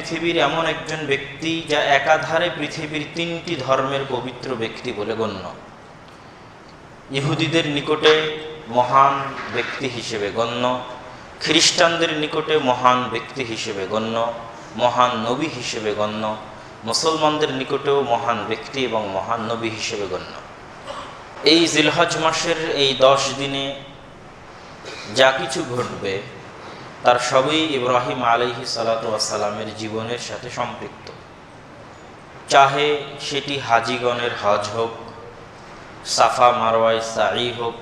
পৃথিবীর এমন একজন ব্যক্তি যা একাধারে পৃথিবীর তিনটি ধর্মের পবিত্র ব্যক্তি বলে গণ্য। ইহুদিদের নিকটে মহান ব্যক্তি হিসেবে গণ্য, খ্রিস্টানদের নিকটে মহান ব্যক্তি হিসেবে গণ্য, মহান নবী হিসেবে গণ্য, মুসলমানদের নিকটেও মহান ব্যক্তি এবং মহান নবী হিসেবে গণ্য। এই জিলহজ মাসের এই দশ দিনে যা কিছু ঘটবে তার সবই ইব্রাহিম আলহি সালাতামের জীবনের সাথে সম্পৃক্ত। চাহে সেটি হাজিগণের হজ হোক, সাফা মারওয়ায় সাই হোক,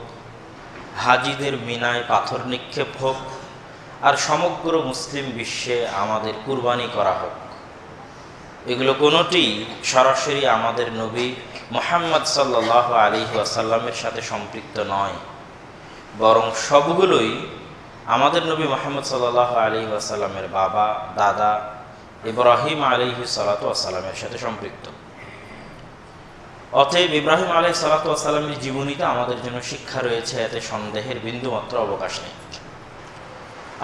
হাজিদের মিনায় পাথর নিক্ষেপ হোক, আর সমগ্র মুসলিম বিশ্বে আমাদের কুরবানি করা হোক। এগুলো কোনোটি সরাসরি আমাদের নবী মোহাম্মদ সাল্লাহ আলী আসাল্লামের সাথে সম্পৃক্ত নয়, বরং সবগুলোই আমাদের নবী মোহাম্মদ সাল্লাহ আলী আসাল্লামের বাবা, দাদা ইব্রাহিম আলিহি সালাতু আসাল্লামের সাথে সম্পৃক্ত। অতএব ইব্রাহিম আলাই সালাতু জীবনীতে আমাদের জন্য শিক্ষা রয়েছে, এতে সন্দেহের বিন্দুমাত্র অবকাশ নেই।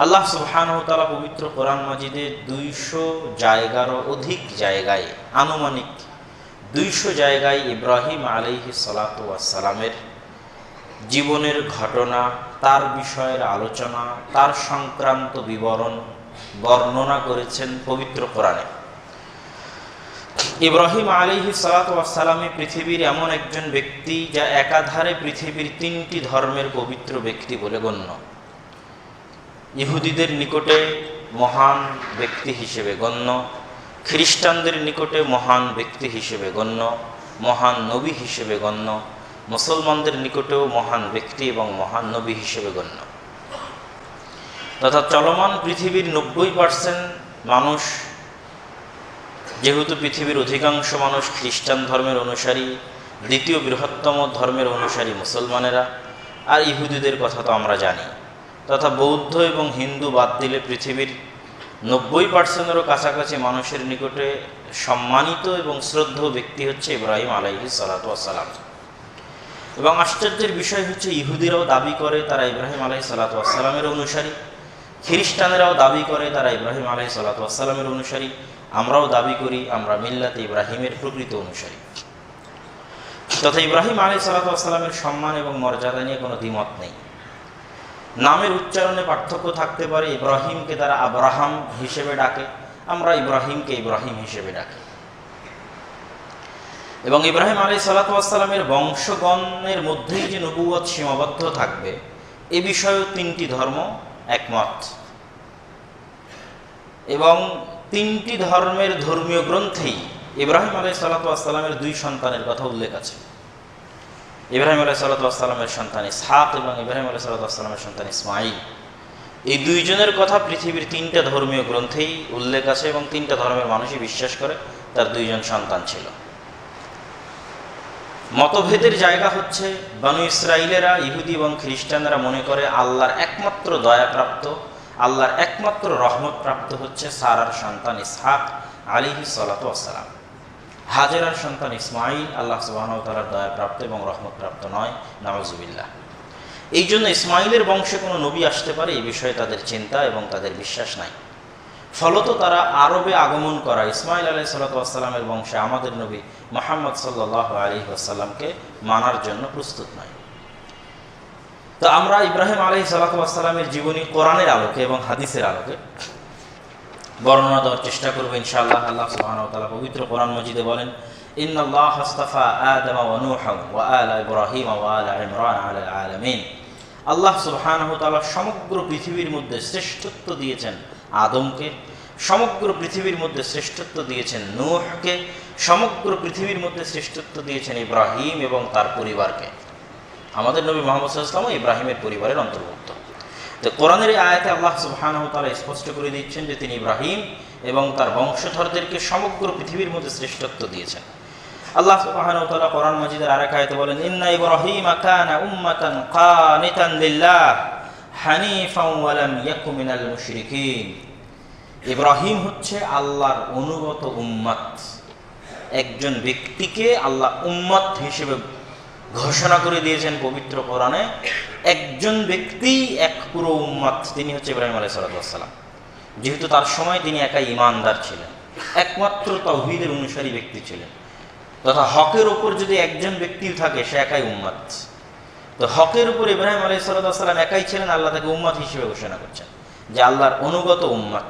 আল্লাহ সুবহানতালা পবিত্র কোরআন মাজিদে দুইশো জায়গারও অধিক জায়গায়, আনুমানিক দুইশো জায়গায় ইব্রাহিম আলাইহি সালাতামের জীবনের ঘটনা, তার বিষয়ের আলোচনা, তার সংক্রান্ত বিবরণ বর্ণনা করেছেন পবিত্র কোরআনে। ইব্রাহিম আলিহি সালাতামে পৃথিবীর এমন একজন ব্যক্তি যা একাধারে পৃথিবীর তিনটি ধর্মের পবিত্র ব্যক্তি বলে গণ্য। ইহুদিদের নিকটে মহান ব্যক্তি হিসেবে গণ্য, খ্রিস্টানদের নিকটে মহান ব্যক্তি হিসেবে গণ্য, মহান নবী হিসেবে গণ্য মুসলমানদের নিকটেও মহান ব্যক্তি এবং মহান নবী হিসেবে গণ্য। তথা চলমান পৃথিবীর নব্বই পার্সেন্ট মানুষ, যেহেতু পৃথিবীর অধিকাংশ মানুষ খ্রিস্টান ধর্মের অনুসারী, দ্বিতীয় বৃহত্তম ধর্মের অনুসারী মুসলমানেরা, আর ইহুদিদের কথা তো আমরা জানি। তথা বৌদ্ধ এবং হিন্দু বাদ দিলে পৃথিবীর নব্বই পার্সেন্টেরও কাছাকাছি মানুষের নিকটে সম্মানিত এবং শ্রদ্ধ ব্যক্তি হচ্ছে ইব্রাহিম আলাইহি সালাতাম এবং আশ্চর্যের বিষয় হচ্ছে ইহুদিরাও দাবি করে তারা ইব্রাহিম আলাহি সালাতামের অনুসারী। খ্রিস্টানেরাও দাবি করে তারা ইব্রাহিম আলাহি সালাতামের অনুসারী। আমরাও দাবি করি, আমরা মিল্লাতে ইব্রাহিমের প্রকৃত অনুসারী। তথা ইব্রাহিম আলী সালাতামের সম্মান এবং মর্যাদা নিয়ে কোনো দ্বিমত নেই। নামের উচ্চারণে পার্থক্য থাকতে পারে ইব্রাহিমকে তারা আব্রাহাম হিসেবে ডাকে, আমরা ইব্রাহিমকে ইব্রাহিম হিসেবে ডাকি। এবং ইব্রাহিম আলী সালাতামের বংশগণের মধ্যেই যে নবুয়ত সীমাবদ্ধ থাকবে, এ বিষয়েও তিনটি ধর্ম একমত। এবং তিনটি ধর্মের ধর্মীয় গ্রন্থেই ইব্রাহিম আলাই সাল্লাতামের দুই সন্তানের কথা উল্লেখ আছে। ইব্রাহিম আলাই সাল্লাতামের সন্তান ইসহাক এবং ইব্রাহিম আলাই সাল্লাতামের সন্তান ইসমাইল এই দুইজনের কথা পৃথিবীর তিনটা ধর্মীয় গ্রন্থেই উল্লেখ আছে এবং তিনটা ধর্মের মানুষই বিশ্বাস করে তার দুইজন সন্তান ছিল। মতভেদের জায়গা হচ্ছে বানু ইসরায়েলেরা ইহুদি এবং খ্রিস্টানরা মনে করে আল্লাহর একমাত্র দয়াপ্রাপ্ত, আল্লাহর একমাত্র রহমত প্রাপ্ত হচ্ছে সারার সন্তান ইসহাক আলিহি সালাতাম হাজেরার সন্তান ইসমাইল আল্লাহ সুবাহতালার দয়াপ্রাপ্ত এবং রহমত প্রাপ্ত নয় নওয়াজুবিল্লাহ এই জন্য ইসমাইলের বংশে কোনো নবী আসতে পারে এই বিষয়ে তাদের চিন্তা এবং তাদের বিশ্বাস নাই। ফলত তারা আরবে আগমন করা ইসমাইল আলাই সাল্লাতামের বংশে আমাদের নবী মোহাম্মদ সাল্লাহ আলী আসাল্লামকে মানার জন্য প্রস্তুত নয় তো আমরা ইব্রাহিম আলী সাল্লাতামের জীবনী কোরআনের আলোকে এবং হাদিসের আলোকে বর্ণনা দেওয়ার চেষ্টা করবো ইনশাআল্লাহ আল্লাহ সুবাহ পবিত্র কোরআন মজিদে বলেন إن الله اصطفى آدم ونوحا وآل إبراهيم وآل عمران على العالمين আল্লাহ সুবহানাহু তাআলা সমগ্র পৃথিবীর মধ্যে শ্রেষ্ঠত্ব দিয়েছেন আদমকে সমগ্র পৃথিবীর মধ্যে শ্রেষ্ঠত্ব দিয়েছেন নূহকে সমগ্র পৃথিবীর মধ্যে শ্রেষ্ঠত্ব দিয়েছেন ইব্রাহিম এবং তার পরিবারকে। আমাদের নবী মোহাম্মদ ইসলামও ইব্রাহিমের পরিবারের অন্তর্ভুক্ত। তো কোরআনের এই আয়াতে আল্লাহ সুবহানাহু তারা স্পষ্ট করে দিচ্ছেন যে তিনি ইব্রাহিম এবং তার বংশধরদেরকে সমগ্র পৃথিবীর মধ্যে শ্রেষ্ঠত্ব দিয়েছেন। আল্লাহ সুবহানাহু ওয়া তাআলা কোরআন মাজিদের আরেক আয়াতে বলেন, ইন্না ইব্রাহিমা কানা উম্মাতান কানিতান লিল্লাহ, হানিফাও ওয়া লাম ইয়াকু মিনাল মুশরিকিন। ইব্রাহিম হচ্ছে আল্লাহর অনুগত উম্মত। একজন ব্যক্তিকে আল্লাহ উম্মত হিসেবে ঘোষণা করে দিয়েছেন পবিত্র কোরআনে, একজন ব্যক্তি এক পুরো উম্মত, তিনি হচ্ছে ইব্রাহিম আলাই সালাতাম যেহেতু তার সময় তিনি একাই ইমানদার ছিলেন, একমাত্র তৌহিদের অনুসারী ব্যক্তি ছিলেন। তথা হকের ওপর যদি একজন ব্যক্তি থাকে, সে একাই উম্মাদ তো হকের উপর ইব্রাহিম আলাই সাল্লাম একাই ছিলেন, আল্লাহ তাকে উম্মাদ হিসেবে ঘোষণা করছেন, যে আল্লাহর অনুগত উম্মাদ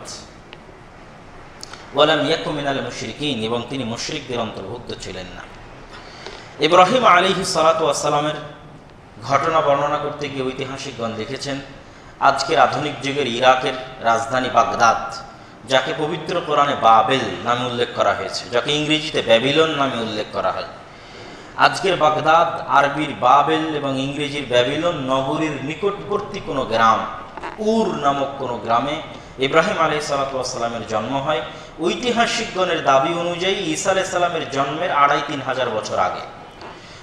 ওয়ালাম ইয়াকু মিনাল মুশরিকিন, এবং তিনি মুশরিকদের অন্তর্ভুক্ত ছিলেন না। ইব্রাহিম আলিহি সালাতামের ঘটনা বর্ণনা করতে গিয়ে ঐতিহাসিকগণ লিখেছেন, আজকের আধুনিক যুগের ইরাকের রাজধানী বাগদাদ, যাকে পবিত্র কোরআনে বাবেল নামে উল্লেখ করা হয়েছে, যাকে ইংরেজিতে ব্যাবিলন নামে উল্লেখ করা হয়। আজকের বাগদাদ আরবির বাবেল এবং ইংরেজির ব্যাবিলন নগরীর নিকটবর্তী কোনো গ্রাম, উর নামক কোনো গ্রামে ইব্রাহিম আলাই সালাতামের জন্ম হয়। ঐতিহাসিকগণের দাবি অনুযায়ী ঈসা আলাই সাল্লামের জন্মের আড়াই তিন হাজার বছর আগে।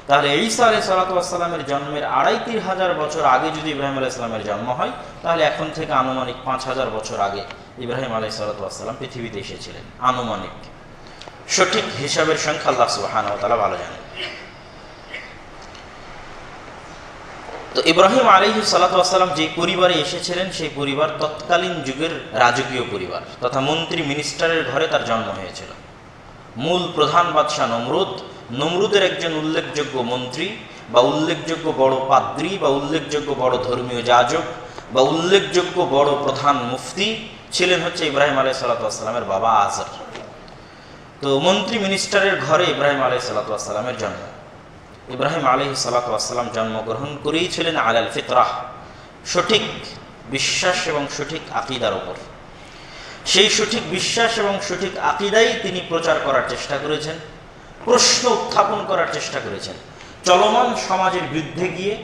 তাহলে ঈসা আলাই সালাতামের জন্মের আড়াই তিন হাজার বছর আগে যদি ইব্রাহিম আলাই সাল্লামের জন্ম হয়, তাহলে এখন থেকে আনুমানিক পাঁচ হাজার বছর আগে ইব্রাহিম আলাই সালাতাম পৃথিবীতে এসেছিলেন। আনুমানিক। সঠিক হিসাবের সংখ্যা আল্লাহ সুবাহান তালা ভালো জানেন। তো ইব্রাহিম আলী সালাতাম যে পরিবারে এসেছিলেন, সেই পরিবার তৎকালীন যুগের রাজকীয় পরিবার তথা মন্ত্রী মিনিস্টারের ঘরে তার জন্ম হয়েছিল। মূল প্রধান বাদশাহ নমরুদ, নমরুদের একজন উল্লেখযোগ্য মন্ত্রী বা উল্লেখযোগ্য বড় পাদ্রী বা উল্লেখযোগ্য বড় ধর্মীয় যাজক বা উল্লেখযোগ্য বড় প্রধান মুফতি ছিলেন হচ্ছে ইব্রাহিম আলাই সাল্লাতামের বাবা আজর তো মন্ত্রী মিনিস্টারের ঘরে ইব্রাহিম আলাই সাল্লাতামের জন্ম। ইব্রাহিম আলহি সালাতাম জন্মগ্রহণ করেই ছিলেন আলাল ফিতরাহ, সঠিক বিশ্বাস এবং সঠিক আকিদার ওপর সেই সঠিক বিশ্বাস এবং সঠিক আকিদাই তিনি প্রচার করার চেষ্টা করেছেন, প্রশ্ন উত্থাপন করার চেষ্টা করেছেন। চলমান সমাজের বিরুদ্ধে গিয়ে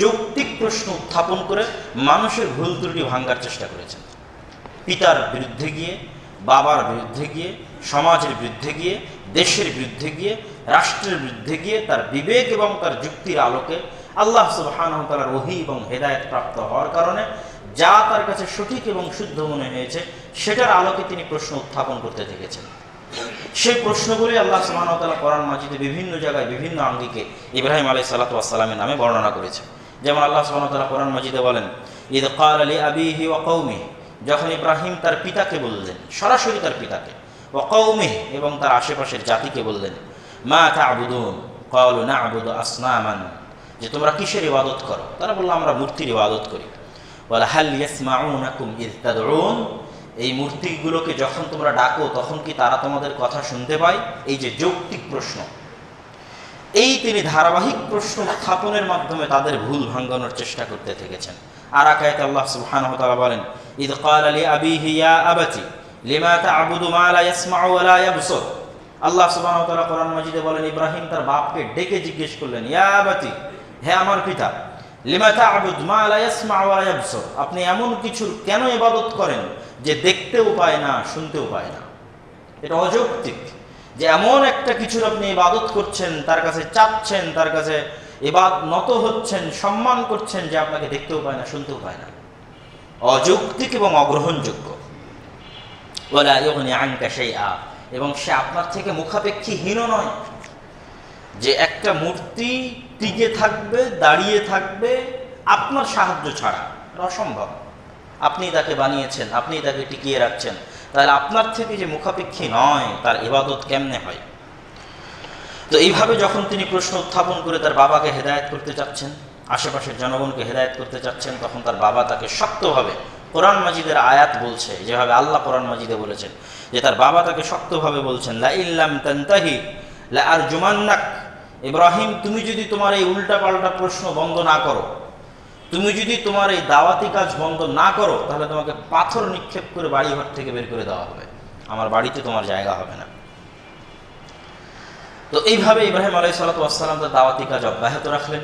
যৌক্তিক প্রশ্ন উত্থাপন করে মানুষের ভুল ত্রুটি ভাঙ্গার চেষ্টা করেছেন। পিতার বিরুদ্ধে গিয়ে, বাবার বিরুদ্ধে গিয়ে, সমাজের বিরুদ্ধে গিয়ে, দেশের বিরুদ্ধে গিয়ে রাষ্ট্রের বিরুদ্ধে গিয়ে তার বিবেক এবং তার যুক্তির আলোকে আল্লাহ সুবাহানতালার ওহি এবং হেদায়ত প্রাপ্ত হওয়ার কারণে যা তার কাছে সঠিক এবং শুদ্ধ মনে হয়েছে, সেটার আলোকে তিনি প্রশ্ন উত্থাপন করতে থেকেছেন সেই প্রশ্নগুলি আল্লাহ সুবাহতাল্লাহ কোরআন মাজিদে বিভিন্ন জায়গায় বিভিন্ন আঙ্গিকে ইব্রাহিম আলাই সালাতামের নামে বর্ণনা করেছে যেমন আল্লাহ সুবাহতাল্লাহ কোরআন মাজিদে বলেন ঈদ কাল আলী আবিহি ও কৌমি যখন ইব্রাহিম তার পিতাকে বললেন, সরাসরি তার পিতাকে ও কৌমি এবং তার আশেপাশের জাতিকে বললেন মা তা আবুদুন কল না আবুদ আসনামান। যে তোমরা কিসের ইবাদত করো? তারা বলল, আমরা মূর্তির ইবাদত করি। বলে, হাল ইয়াসমাউনাকুম এই মূর্তিগুলোকে যখন তোমরা ডাকো, তখন কি তারা তোমাদের কথা শুনতে পায়? এই যে যৌক্তিক প্রশ্ন। এই তিনি ধারাবাহিক প্রশ্ন স্থাপনের মাধ্যমে তাদের ভুল ভাঙ্গানোর চেষ্টা করতে থেকেছেন। আর আকায়তে আল্লাহ সুবহানাহু ওয়া তাআলা বলেন, ইদ ক্বালা লি আবিহি ইয়া আবাতি, লিমা তা'বুদু মা লা ইয়াসমাউ ওয়া আল্লাহ ওয়া কোরআন মাজিদে বলেন, ইব্রাহিম তার বাপকে ডেকে জিজ্ঞেস করলেন, ইয়া আবাতি হে আমার পিতা, লিমা তা'বুদ মা আপনি এমন কিছুর কেন ইবাদত করেন যে দেখতেও পায় না, শুনতেও পায় না? এটা অযৌক্তিক যে এমন একটা কিছুর আপনি ইবাদত করছেন, তার কাছে চাচ্ছেন, তার কাছে এবার নত হচ্ছেন, সম্মান করছেন যে আপনাকে দেখতেও পায় না, শুনতেও পায় না। অযৌক্তিক এবং অগ্রহণযোগ্য। বলে আঙ্কা সেই আ এবং সে আপনার থেকে মুখাপেক্ষীহীন নয়। যে একটা মূর্তি টিকে থাকবে, দাঁড়িয়ে থাকবে, আপনার সাহায্য ছাড়া। অসম্ভব। আপনি তাকে বানিয়েছেন, আপনি তাকে টিকিয়ে রাখছেন। তাহলে আপনার থেকে যে মুখাপেক্ষী নয়, তার ইবাদত কেমনে হয়? তো এইভাবে যখন তিনি প্রশ্ন উত্থাপন করে তার বাবাকে হেদায়ত করতে চাচ্ছেন, আশেপাশের জনগণকে হেদায়ত করতে চাচ্ছেন, তখন তার বাবা তাকে শক্তভাবে কোরআন মাজিদের আয়াত বলছে, যেভাবে আল্লাহ কোরআন মাজিদে বলেছেন, যে তার বাবা তাকে শক্তভাবে বলছেন, লা ইল্লাম তান্তাহি, লা আর জুমান্নাক ইব্রাহিম, তুমি যদি তোমার এই উল্টা পাল্টা প্রশ্ন বন্ধ না করো, তুমি যদি তোমার এই দাওয়াতি কাজ বন্ধ না করো, তাহলে তোমাকে পাথর নিক্ষেপ করে বাড়ি ঘর থেকে বের করে দেওয়া হবে। আমার বাড়িতে তোমার জায়গা হবে না। তো এইভাবে ইব্রাহিম আলাই সালাতাম তার দাওয়াতি কাজ অব্যাহত রাখলেন।